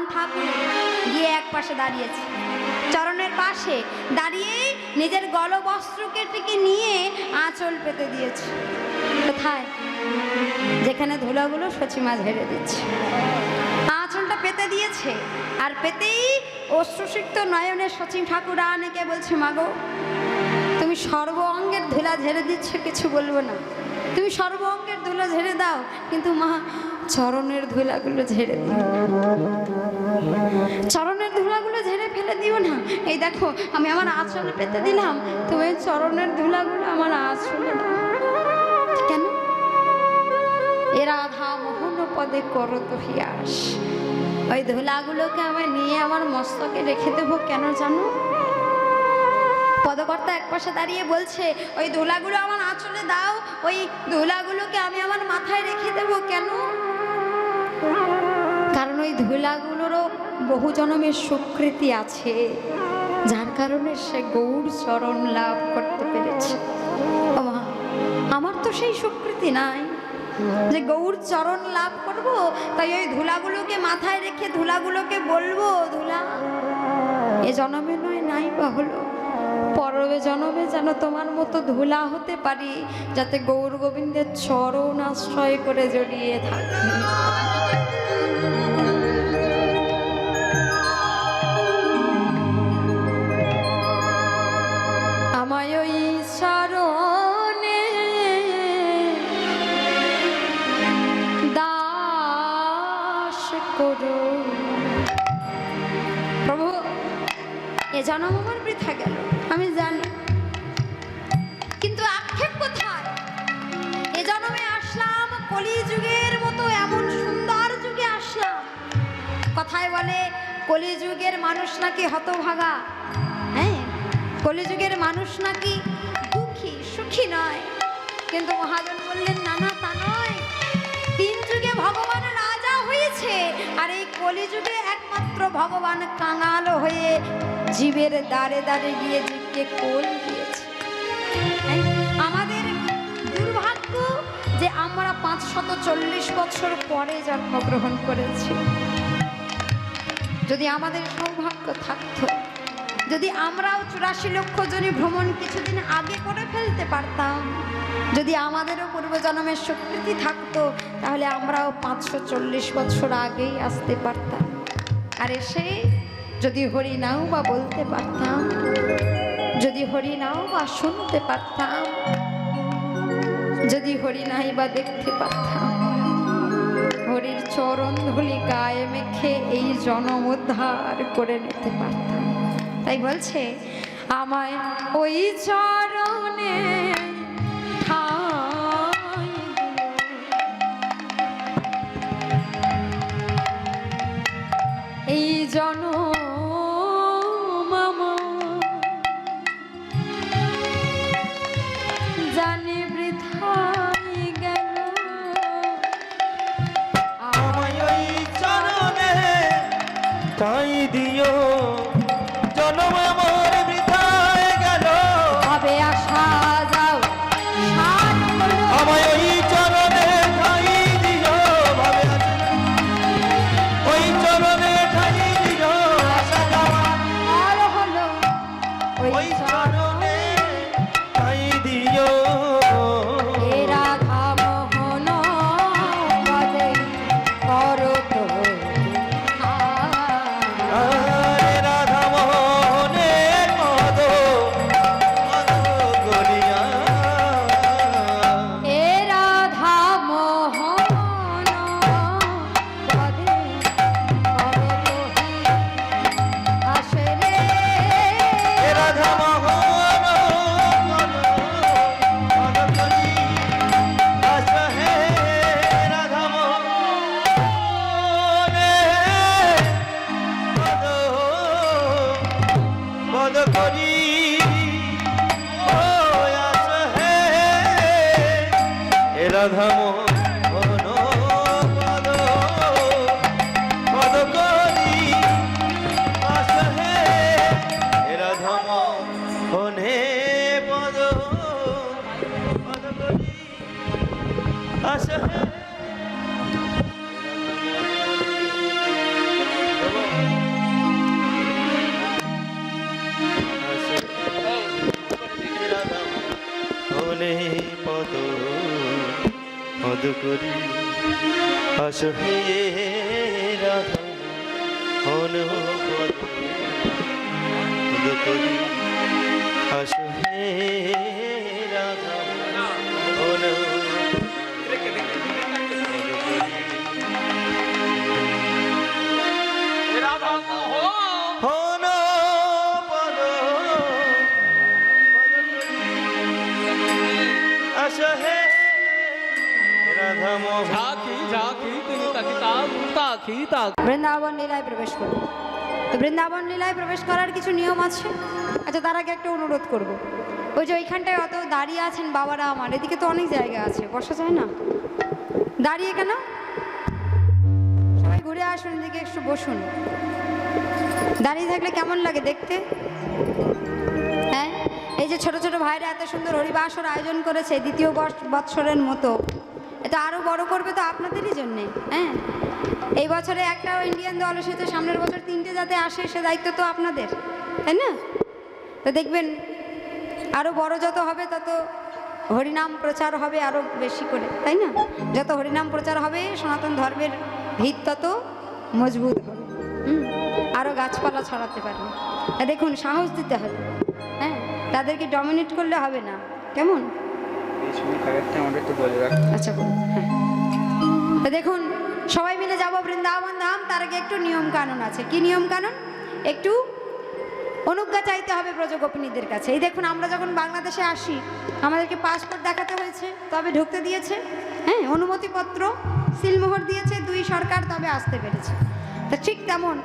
মোহন ঠাকুর গিয়ে এক পাশে দাঁড়িয়েছে। চরণের পাশে দাঁড়িয়ে নিজের গলবস্ত্রকে টিকে নিয়ে আঁচল পেতে দিয়েছে। কোথায়? যেখানে ধুলাগুলো সচিমা ঝেড়ে দিচ্ছে। আঁচলটা পেতে দিয়েছে আর পেতেই অশ্রুসিক্ত নয়নের সচিন ঠাকুর আনেকে বলছে, মাগো, তুমি সর্ব অঙ্গের ধুলা ঝেড়ে দিচ্ছ, কিছু বলব না। তুমি সর্ব অঙ্গের ধুলা ঝেড়ে দাও, কিন্তু মা চরণের ধুলাগুলো ঝেড়ে দিও। চরণের ধুলাগুলো ঝেড়ে ফেলে দিও না। এই দেখো, আমি আমার আঁচলে পেতে দিলাম। তুমি চরণের ধুলাগুলো আমার আঁচলে কেন? এ রাধা মোহন পদে করো তো হিয়াস ওই ধুলাগুলোকে আমি নিয়ে আমার মস্তকে রেখে দেবো কেন জানো? পদকর্তা এক পাশে দাঁড়িয়ে বলছে, ওই ধুলাগুলো আমার আঁচলে দাও। ওই ধুলাগুলোকে আমি আমার মাথায় রেখে দেবো কেন? ওই ধুলাগুলোরও বহু জনমের স্বীকৃতি আছে, যার কারণে সে গৌর চরণ লাভ করতে পেরেছে। আমার তো সেই স্বীকৃতি নাই যে গৌর চরণ লাভ করব, তাই ওই ধুলাগুলোকে মাথায় রেখে ধুলাগুলোকে বলব, ধুলা। এ জনমে নয়, নাই বা হলো। পরবে জনমে যেন তোমার মতো ধুলা হতে পারি, যাতে গৌর গোবিন্দের চরণ আশ্রয় করে জড়িয়ে থাকে। জন্ম আমার বৃথা গেল। আমি জানি। কিন্তু আক্ষেপ কোথায়? এ জন্মে আসলাম, কলিযুগের মতো এমন সুন্দর যুগে আসলাম। কথায় বলে, কলিযুগের মানুষ নাকি হতভাগা? হ্যাঁ কলিযুগের মানুষ নাকি দুঃখী, সুখী নয়। কিন্তু মহাজন বললেন, না না, তা নয়। তিন যুগে ভগবান রাজা হয়েছে, আর এই কলিযুগে একমাত্র ভগবান কাঙাল হয়ে জীবের দ্বারে দ্বারে গিয়ে জীবকে কোল দিয়েছে? আমাদের দুর্ভাগ্য যে আমরা পাঁচশত চল্লিশ বছর পরে জন্মগ্রহণ করেছি যদি আমাদের সৌভাগ্য থাকতো, যদি আমরাও চুরাশি লক্ষ জনী ভ্রমণ কিছুদিন আগে করে ফেলতে পারতাম, যদি আমাদেরও পূর্বজন্মের স্বীকৃতি থাকতো, তাহলে আমরাও পাঁচশো চল্লিশ বছর আগেই আসতে পারতাম আর এসে যদি হরি নাও বা বলতে পারতাম, যদি হরি নাও বা শুনতে পারতাম, যদি হরি নাই বা দেখতে পারতাম, হরির চরণ ধুলি গায়ে মেখে এই জনম উদ্ধার করে নিতে পারতাম। তাই বলছে, আমায় ওই চরণে দিও। Asha. বৃন্দাবন লীলায় প্রবেশ করব। তো বৃন্দাবন লীলায় প্রবেশ করার কিছু নিয়ম আছে? আচ্ছা তার আগে একটা অনুরোধ করব। ওই যে ওইখানটায় অত দাঁড়িয়ে আছেন বাবারা আমার, এদিকে তো অনেক জায়গা আছে, বসা যায় না? দাঁড়িয়ে কেন? সবাই ঘুরে আসুন, এদিকে একটু বসুন। দাঁড়িয়ে থাকলে কেমন লাগে দেখতে? হ্যাঁ? এই যে ছোট ছোট ভাইরা এত সুন্দর হরিবাসর আয়োজন করেছে, দ্বিতীয় বৎসরের মতো। এটা আরও বড় করবে তো আপনাদেরই জন্যে হ্যাঁ? এই বছরে একটাও ইন্ডিয়ান দল এসেছে সামনের বছর তিনটে যাতে আসে সে দায়িত্ব তো আপনাদের তাই না? তো দেখবেন আরও বড় যত হবে তত হরিনাম প্রচার হবে আরও বেশি করে তাই না? যত হরিনাম প্রচার হবে সনাতন ধর্মের ভিত তত মজবুত হবে। আরও গাছপালা ছড়াতে পারবে। দেখুন সাহস দিতে হবে। হ্যাঁ তাদেরকে ডমিনেট করলে হবে না। কেমন? আচ্ছা হ্যাঁ। দেখুন সবাই মিলে যাব বৃন্দাবন ধাম। তার আগে একটু নিয়ম কানুন আছে। কি নিয়ম কানুন একটু অনুজ্ঞা চাইতে হবে ব্রজগোপিনীদের কাছে। এই দেখুন, আমরা যখন বাংলাদেশে আসি, আমাদেরকে পাসপোর্ট দেখাতে হয়েছে, তবে ঢুকতে দিয়েছে। হ্যাঁ অনুমতিপত্র সিলমোহর দিয়েছে, দুই সরকার তবে আসতে পেরেছে। তা ঠিক তেমন।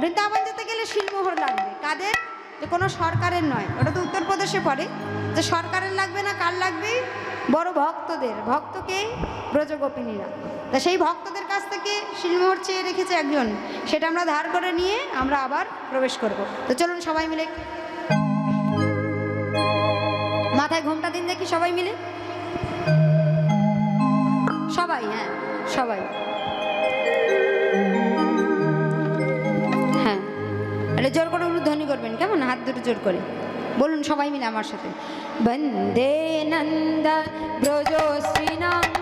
বৃন্দাবন যেতে গেলে শিলমোহর লাগবে। কাদের? যে কোনো সরকারের নয়। ওটা তো উত্তরপ্রদেশে পড়ে। যে সরকারের লাগবে না, কার লাগবে? বড় ভক্তদের। ভক্তকে ব্রজগোপিনীরা। তা সেই ভক্তদের কাছ থেকে শিলমোহর চেয়ে রেখেছে একজন। সেটা আমরা ধার করে নিয়ে আমরা আবার প্রবেশ করব। তো চলুন সবাই মিলে। মাথায় ঘোমটা দিন দেখি সবাই মিলে। সবাই হ্যাঁ সবাই। হ্যাঁ এটা জোর করে উলুধ্বনি করবেন, কেমন? হাত দুটো জোর করে। বলুন সবাই মিলে আমার সাথে। বন্দে নন্দ ব্রজ শ্রীনাম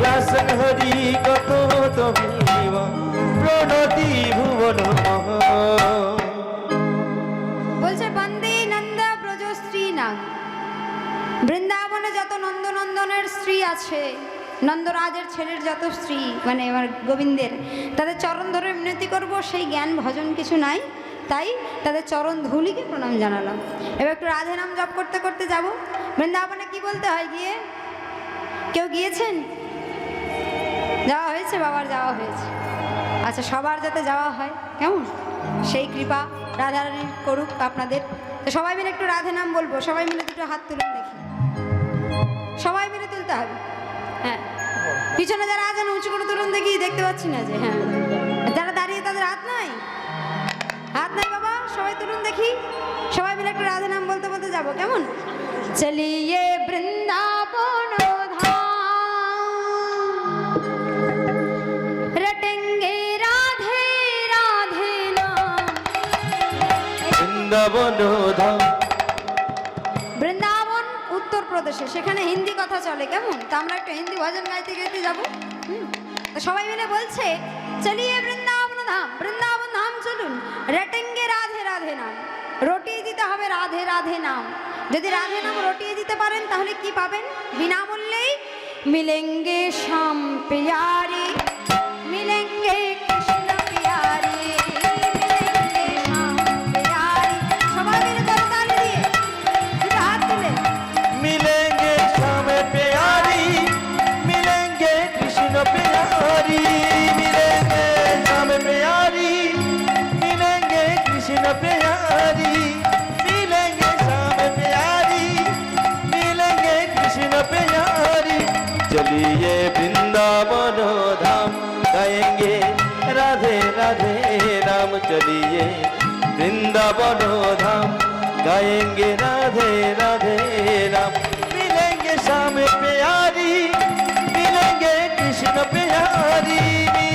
व्यासन हरि कतो तमेव আছে, নন্দরাজের ছেলের যত স্ত্রী মানে আমার গোবিন্দের, তাদের চরণ ধরে মিনতি করব, সেই জ্ঞান ভজন কিছু নাই, তাই তাদের চরণ ধুলিকে প্রণাম জানালাম। এবার একটু রাধে নাম জপ করতে করতে যাব। বৃন্দাবনে কি বলতে হয় গিয়ে? কেউ গিয়েছেন? যাওয়া হয়েছে? বাবার যাওয়া হয়েছে। আচ্ছা সবার যাতে যাওয়া হয়, কেমন? সেই কৃপা, রাধারানীর করুক আপনাদের। সবাই মিলে একটু রাধে নাম বলব, সবাই মিলে দুটো হাত তুলে দেখি। সবাই মিলে তুলতে হবে হ্যাঁ। পিছনে যারা আছেন উঁচু করে তুলুন দেখি দেখতে পাচ্ছি না যে। হ্যাঁ। যারা দাঁড়িয়ে তাদের হাত নাই? হাত নাই বাবা সবাই তুলুন দেখি। সবাই মিলে একটা রাধা নাম বলতে বলতে যাব কেমন? চলিয়ে বৃন্দাবন রটেঙ্গে রাধে রাধে বৃন্দাবন ধাম। উত্তরপ্রদেশে সেখানে হিন্দি কথা চলে, কেমন? তা আমরা একটু হিন্দি ভজন গাইতে গাইতে যাব। সবাই মিলে বলছে, চলিয়ে বৃন্দাবন ধাম বৃন্দাবন ধাম চলুন। রেটেঙ্গে রাধে রাধে নাম। রটিয়ে দিতে হবে রাধে রাধে নাম। যদি রাধে নাম রটিয়ে দিতে পারেন, তাহলে কি পাবেন? বিনামূল্যেই মিলেঙ্গে শ্যাম পিয়ারি। चलिए। वृंदावन धाम गाएँगे राधे राधे राम। मिलेंगे श्याम प्यारी मिलेंगे कृष्ण प्यारी।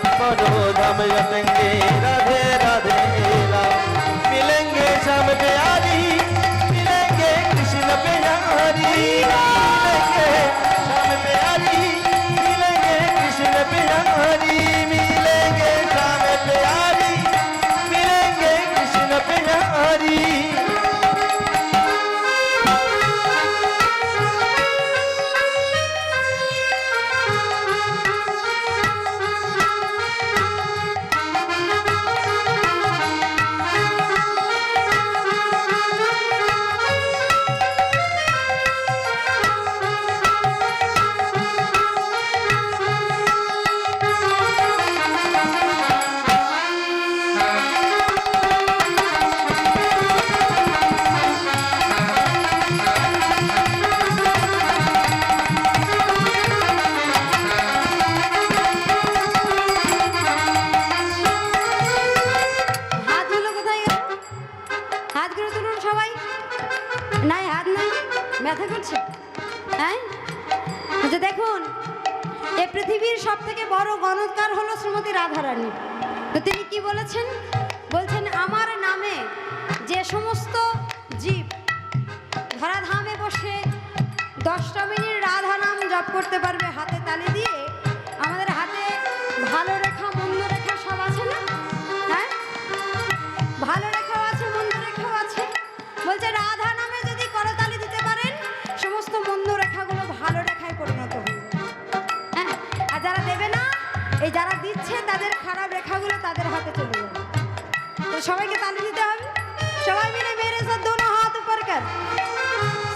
रटेंगे राधे राधे राम मिलेंगे सब प्यारी করতে পারবে হাতে তালি দিয়ে? আমাদের হাতে ভালো রেখা, মন্দ রেখা সব আছে না? হ্যাঁ? ভালো রেখাও আছে, মন্দ রেখাও আছে। বলছে, রাধা নামে যদি করতালি দিতে পারেন, সমস্ত মন্দ রেখাগুলো ভালো রেখায় পরিণত হবে হ্যাঁ? আর যারা দেবে না, এই যারা দিচ্ছে, তাদের খারাপ রেখাগুলো তাদের হাতে চলে যাবে। তো সবাইকে তালি দিতে হবে। সবাই মিলে মেরে সব দোনো হাত উপর কর।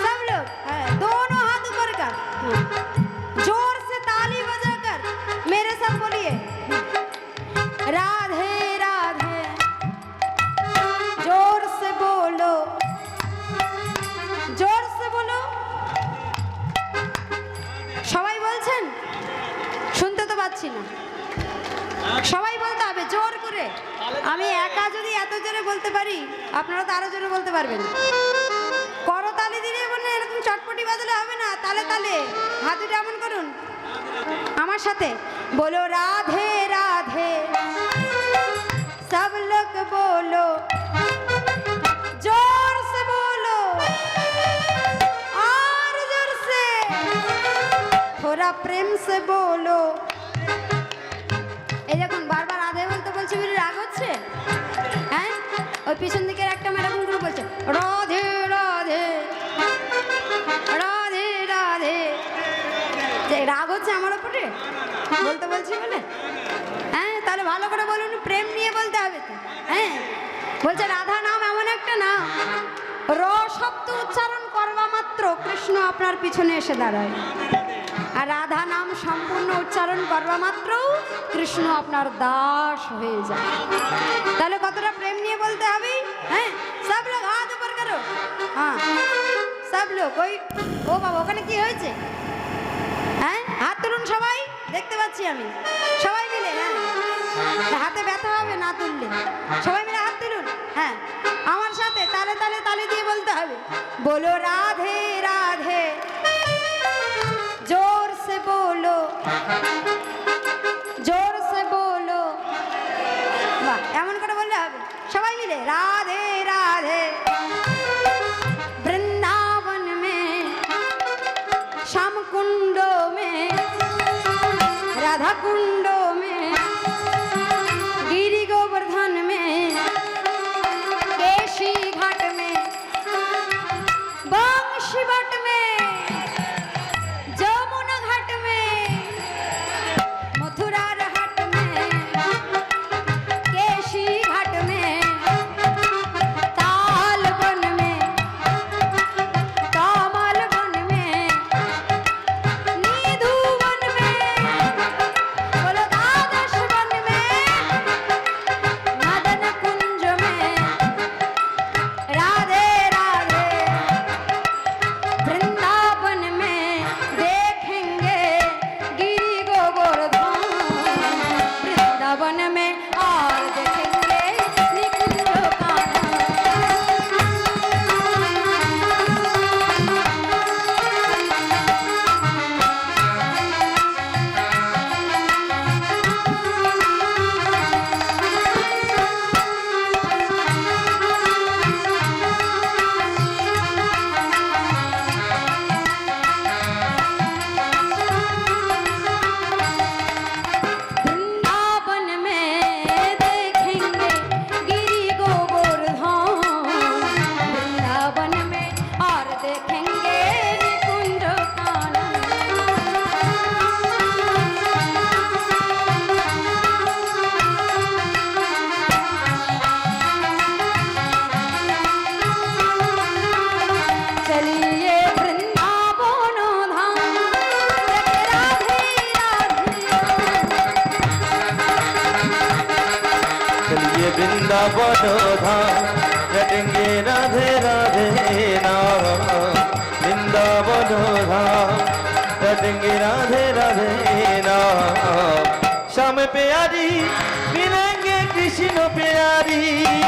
সব লোক হ্যাঁ দোনো হাত উপর কর। প্রেম সে বলো। এই দেখুন, বারবার রাধে বলতে বলছি বলে রাগ হচ্ছে? হ্যাঁ? ওই পিছন দিকের একটা ম্যাডাম করে বলছে, রাধে রাধে রাধে রাধে। রাগ হচ্ছে আমার ওপরে? বলতে বলছি বলে? হ্যাঁ তাহলে ভালো করে বলুন, প্রেম নিয়ে বলতে হবে তো। হ্যাঁ? বলছে, রাধা নাম এমন একটা নাম। র শব্দ উচ্চারণ করবা মাত্র, কৃষ্ণ আপনার পিছনে এসে দাঁড়ায়। আর রাধা নাম সম্পূর্ণ উচ্চারণ করবা মাত্র। কৃষ্ণ আপনার দাস হয়ে যায়। তাহলে কতটা প্রেম নিয়ে বলতে হবে? হ্যাঁ? সব লোক হাত উপর করো। হ্যাঁ। সব লোক ওই, ও বাবা, ওখানে কি হয়েছে? হ্যাঁ? হাত তুলুন সবাই। দেখতে পাচ্ছি আমি। সবাই মিলে হ্যাঁ। হাতে ব্যথা হবে না তুললে? সবাই মিলে হাত তুলুন। হ্যাঁ। আমার সাথে তালে তালে তালে দিয়ে বলতে হবে। বলো রাধে। रटेंगे राधे राधे नाम श्याम प्यारी मिलेंगे कृष्ण प्यारी